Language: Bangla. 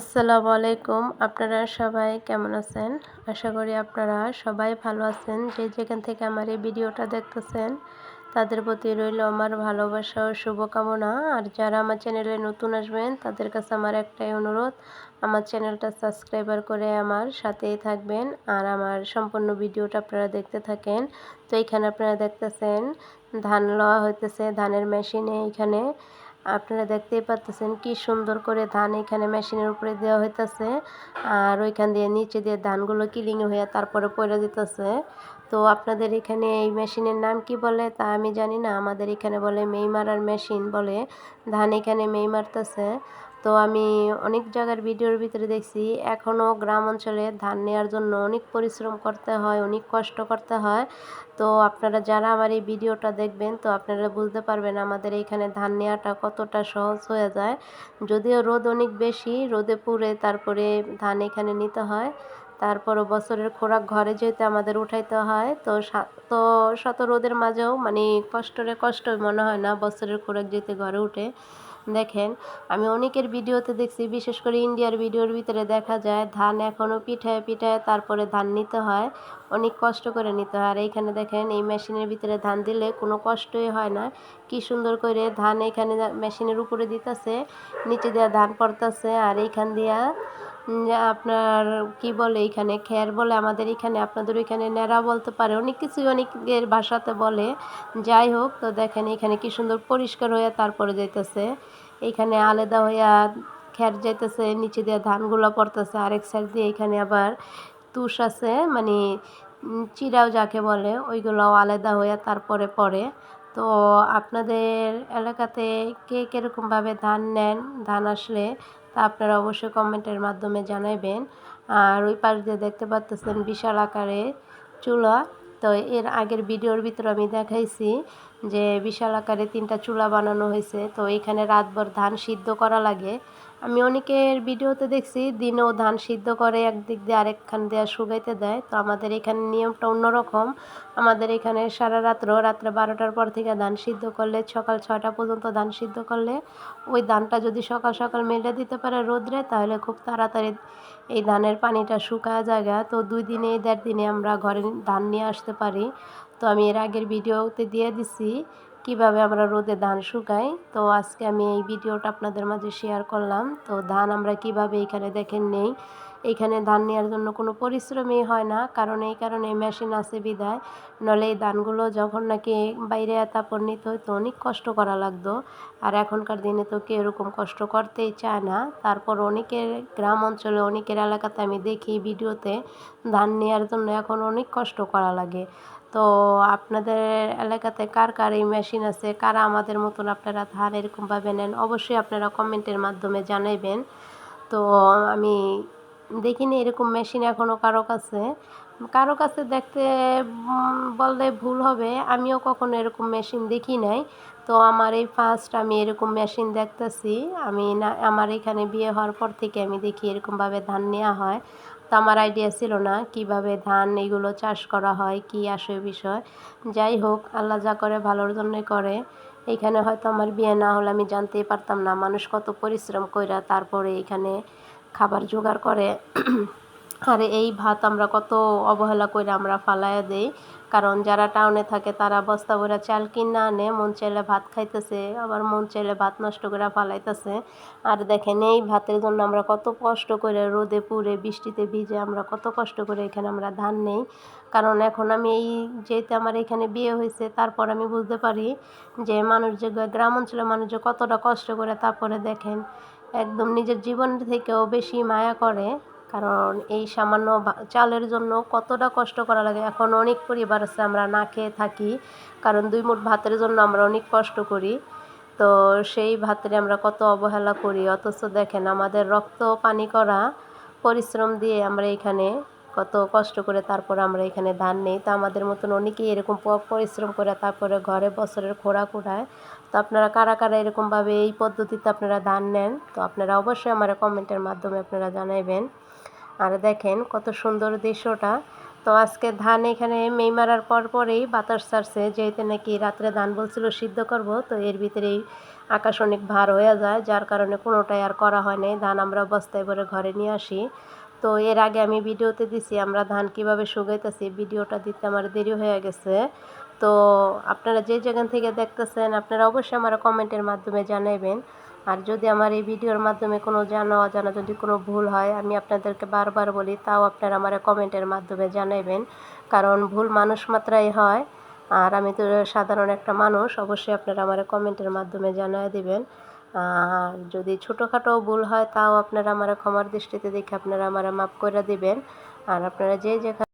আসসালামু আলাইকুম। আপনারা সবাই কেমন আছেন? আশা করি আপনারা সবাই ভালো আছেন। যে যেখান থেকে আমার এই ভিডিওটা দেখতেছেন, তাদের প্রতি রইল আমার ভালোবাসা ও শুভকামনা। আর যারা আমার চ্যানেলে নতুন আসবেন, তাদের কাছে আমার একটাই অনুরোধ, আমার চ্যানেলটা সাবস্ক্রাইবার করে আমার সাথেই থাকবেন। আর আমার সম্পূর্ণ ভিডিওটা আপনারা দেখতে থাকেন। তো এখানে আপনারা দেখতেছেন, ধান লওয়া হইতেছে, ধানের মেশিনে এখানে আপনারা দেখতেই পাচ্ছেন কি সুন্দর করে ধান এখানে মেশিনের উপরে দেওয়া হইতেছে। আর ওইখান দিয়ে নিচে দিয়ে ধানগুলো কিলিং হয়ে তারপরে পড়ে দিতেছে। তো আপনাদের এখানে এই মেশিনের নাম কি বলে তা আমি জানি না। আমাদের এখানে বলে মেই মারার মেশিন বলে। ধান এখানে মেই মারতেছে তো আমি অনেক জায়গার ভিডিওর ভিতরে দেখছি এখনও গ্রাম অঞ্চলে ধান নেওয়ার জন্য অনেক পরিশ্রম করতে হয়, অনেক কষ্ট করতে হয়। তো আপনারা যারা আমার এই ভিডিওটা দেখবেন, তো আপনারা বুঝতে পারবেন আমাদের এইখানে ধান নেওয়াটা কতটা সহজ হয়ে যায়। যদিও রোদ অনেক বেশি, রোদে পুড়ে তারপরে ধান এখানে নিতে হয়। তারপরও বছরের খোরাক ঘরে যেতে আমাদের উঠাইতে হয়, তো তো শত রোদের মাঝেও মানে কষ্টরে কষ্ট মনে হয় না বছরের খোরাক যেতে ঘরে উঠে। দেখেন, আমি অনেকের ভিডিওতে দেখছি, বিশেষ করে ইন্ডিয়ার ভিডিওর ভিতরে দেখা যায়, ধান এখনও পিঠায় পিঠায় তারপরে ধান নিতে হয়, অনেক কষ্ট করে নিতে হয়। আর এইখানে দেখেন, এই মেশিনের ভিতরে ধান দিলে কোনো কষ্টই হয় না। কি সুন্দর করে ধান এখানে মেশিনের উপরে দিতেছে, নিচে দেওয়া ধান পড়তেছে, আর এইখান দিয়া আপনার কি বলে এখানে খ্যার বলে আমাদের এখানে, আপনাদের ওইখানে ন্যাড়া বলতে পারে, অনেক কিছুই অনেকের ভাষাতে বলে। যাই হোক, তো দেখেন এখানে কি সুন্দর পরিষ্কার হয়ে তারপরে যাইতেছে। এখানে আলাদা হইয়া খ্যার যাইতেছে, নিচে দিয়ে ধানগুলো পড়তেছে, আরেক সাইড দিয়ে এখানে আবার তুষ আছে মানে চিরাও যাকে বলে, ওইগুলোও আলাদা হয়ে তারপরে পড়ে। তো আপনাদের এলাকাতে কে কীরকমভাবে ধান নেন, ধান আসলে তা আপনারা অবশ্যই কমেন্টের মাধ্যমে জানাবেন আর ওই পাশ দিয়ে দেখতে পাচ্তেছেন বিশাল আকারে চুলা। তো এর আগের ভিডিওর ভিতরে আমি দেখাইছি যে বিশাল আকারে তিনটা চুলা বানানো হয়েছে। তো এখানে রাতভর ধান সিদ্ধ করা লাগে। আমি অনেকের ভিডিওতে দেখছি দিনেও ধান সিদ্ধ করে, একদিক দিয়ে আরেকখান দিয়ে শুকাইতে দেয়। তো আমাদের এখানে নিয়মটা অন্যরকম। আমাদের এখানে সারা রাত্র, রাত্রে বারোটার পর থেকে ধান সিদ্ধ করলে, সকাল ছটা পর্যন্ত ধান সিদ্ধ করলে ওই ধানটা যদি সকাল সকাল মেলে দিতে পারে রোদ্রে, তাহলে খুব তাড়াতাড়ি এই ধানের পানিটা শুকায় জায়গা তো দুই দিনে, দেড় দিনে আমরা ঘরে ধান নিয়ে আসতে পারি। তো আমি এর আগের ভিডিওতে দিয়ে দিছি কীভাবে আমরা রোদে ধান শুকাই? তো আজকে আমি এই ভিডিওটা আপনাদের মাঝে শেয়ার করলাম। তো ধান আমরা কীভাবে এখানে দেখেন নেই? এইখানে ধান নেওয়ার জন্য কোনো পরিশ্রমই হয় না, কারণ এই কারণে মেশিন আছে বিদায় নলে এই ধানগুলো যখন নাকি বাইরে তারপর নিতে হইতো, অনেক কষ্ট করা লাগতো। আর এখনকার দিনে তো কেউ এরকম কষ্ট করতেই চায় না। তারপর অনেকের গ্রাম অঞ্চলে, অনেকের এলাকাতে আমি দেখি ভিডিওতে ধান নেওয়ার জন্য এখন অনেক কষ্ট করা লাগে। তো আপনাদের এলাকাতে কার কার এই মেশিন আছে? কারা আমাদের মতন আপনারা ধান এরকমভাবে নেন? অবশ্যই আপনারা কমেন্টের মাধ্যমে জানাইবেন। তো আমি দেখিনি এরকম মেশিন এখনও কারও কাছে। কারও কাছে দেখতে বললে ভুল হবে। আমিও কখনো এরকম মেশিন দেখি নাই। তো আমার এই ফার্স্ট আমি এরকম মেশিন দেখতেছি। আমি না, আমার এখানে বিয়ে হওয়ার পর থেকে আমি দেখি এরকমভাবে ধান নেওয়া হয়। আমার আইডিয়া ছিল না কীভাবে ধান এগুলো চাষ করা হয়, কি আসে বিষয়। যাই হোক, আল্লাহ যা করে ভালোর জন্যই করে। এখানে হয়তো আমার বিয়ে না হলে আমি জানতেই পারতাম না মানুষ কত পরিশ্রম কইরা তারপরে এখানে খাবার জোগাড় করে। আর এই ভাত আমরা কত অবহেলা করে আমরা ফালাইয়া দেই। কারণ যারা টাউনে থাকে, তারা বস্তা ভরা চাল কিনা আনে, মন চাইলে ভাত খাইতেছে, আবার মন চাইলে ভাত নষ্ট করে ফালাইতেছে। আর দেখেন, এই ভাতের জন্য আমরা কত কষ্ট করে রোদে পুড়ে, বৃষ্টিতে ভিজে আমরা কত কষ্ট করে এখানে আমরা ধান নেই। কারণ এখন আমি এই যেহেতু আমার এখানে বিয়ে হয়েছে, তারপর আমি বুঝতে পারি যে মানুষ যে গ্রাম অঞ্চলের মানুষ যে কতটা কষ্ট করে, তারপরে দেখেন, একদম নিজের জীবন থেকেও বেশি মায়া করে। কারণ এই সামান্য চালের জন্য কতটা কষ্ট করা লাগে? এখন অনেক পরিবার আছে, আমরা না খেয়ে থাকি। কারণ দুই মুঠ ভাতের জন্য আমরা অনেক কষ্ট করি। তো সেই ভাতের আমরা কত অবহেলা করি। অথচ দেখেন, আমাদের রক্ত, পানি করা পরিশ্রম দিয়ে আমরা এখানে কত কষ্ট করে তারপর আমরা এখানে ধান নেই। তো আমাদের মতন অনেকেই এরকম পরিশ্রম করে তারপরে ঘরে বছরের খোরাক উঠায় তো আপনারা কারা কারা এরকমভাবে এই পদ্ধতিতে আপনারা ধান নেন? তো আপনারা অবশ্যই আমার কমেন্টের মাধ্যমে আপনারা জানাইবেন। আর দেখেন কত সুন্দর দৃশ্যটা। তো আজকে ধান এখানে মেই মারার পর পরেই বাতাস ছাড়ছে, যেহেতু নাকি রাত্রে ধান বলছিল সিদ্ধ করব, তো এর ভিতরেই আকাশ অনেক ভার হয়ে যায়, যার কারণে কোনোটাই আর করা হয় নাই। ধান আমরা বস্তায় ভরে ঘরে নিয়ে আসি। তো এর আগে আমি ভিডিওতে দিছি আমরা ধান কীভাবে শুকাইতেছি, ভিডিওটা দিতে আমার দেরি হয়ে গেছে। তো আপনারা যে যেখান থেকে দেখতেছেন, আপনারা অবশ্যই আমার কমেন্টের মাধ্যমে জানাবেন আর যদি আমার এই ভিডিওর মাধ্যমে কোনো জানা, অজানা যদি কোনো ভুল হয়, আমি আপনাদেরকে বারবার বলি, তাও আপনারা আমার কমেন্টের মাধ্যমে জানাবেন কারণ ভুল মানুষ মাত্রাই হয়। আর আমি তো সাধারণ একটা মানুষ, অবশ্যই আপনারা আমার কমেন্টের মাধ্যমে জানিয়ে দিবেন। আর যদি ছোটোখাটো ভুল হয়, তাও আপনারা আমার ক্ষমার দৃষ্টিতে দেখে আপনারা আমার মাফ করে দিবেন। আর আপনারা যে যেখানে